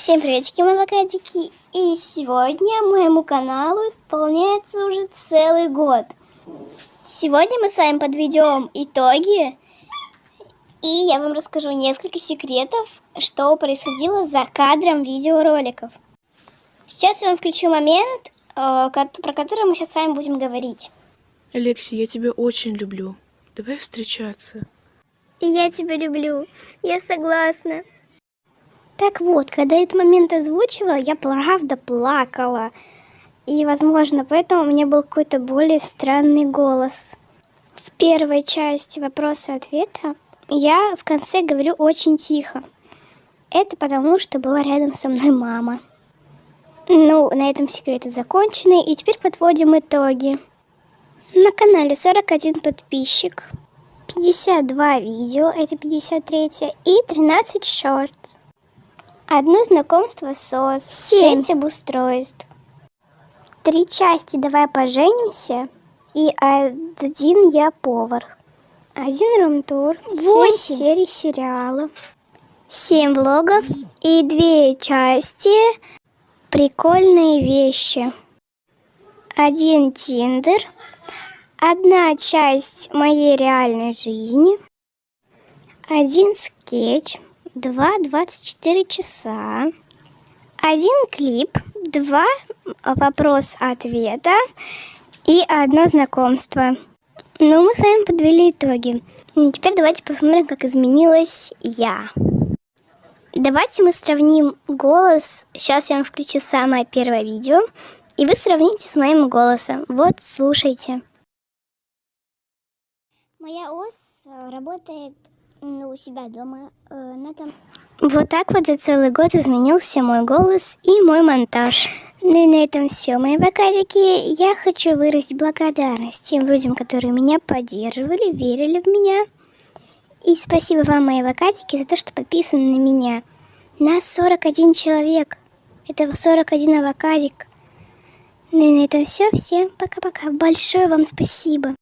Всем приветики, мои авокадики! И сегодня моему каналу исполняется уже целый год. Сегодня мы с вами подведем итоги, и я вам расскажу несколько секретов, что происходило за кадром видеороликов. Сейчас я вам включу момент, э, про который мы сейчас с вами будем говорить. Алекси, я тебя очень люблю. Давай встречаться. И я тебя люблю, я согласна. Так вот, когда этот момент озвучивала, я правда плакала. И, возможно, поэтому у меня был какой-то более странный голос. В первой части вопроса-ответа я в конце говорю очень тихо. Это потому, что была рядом со мной мама. Ну, на этом секреты закончены, и теперь подводим итоги. На канале 41 подписчик, 52 видео, это 53, и 13 шортс. Одно знакомство СОС, 6 обустройств. Три части. «Давай поженимся» и один «Я повар». Один рум-тур, 8 серий сериала, 7 влогов. И две части. «Прикольные вещи». Один Тиндер, одна часть моей реальной жизни, один скетч, два 24 часа, один клип, два вопрос-ответа и одно знакомство. Ну, мы с вами подвели итоги. Теперь давайте посмотрим, как изменилась я. Давайте мы сравним голос. Сейчас я вам включу самое первое видео. И вы сравните с моим голосом. Вот, слушайте. Моя ос э, работает ну, у себя дома э, на там. Вот так вот за целый год изменился мой голос и мой монтаж. Ну и на этом все, мои бокалики. Я хочу выразить благодарность тем людям, которые меня поддерживали, верили в меня. И спасибо вам, мои авокадики, за то, что подписаны на меня. Нас 41 человек. Это 41 авокадик. Ну и на этом все. Всем пока-пока. Большое вам спасибо.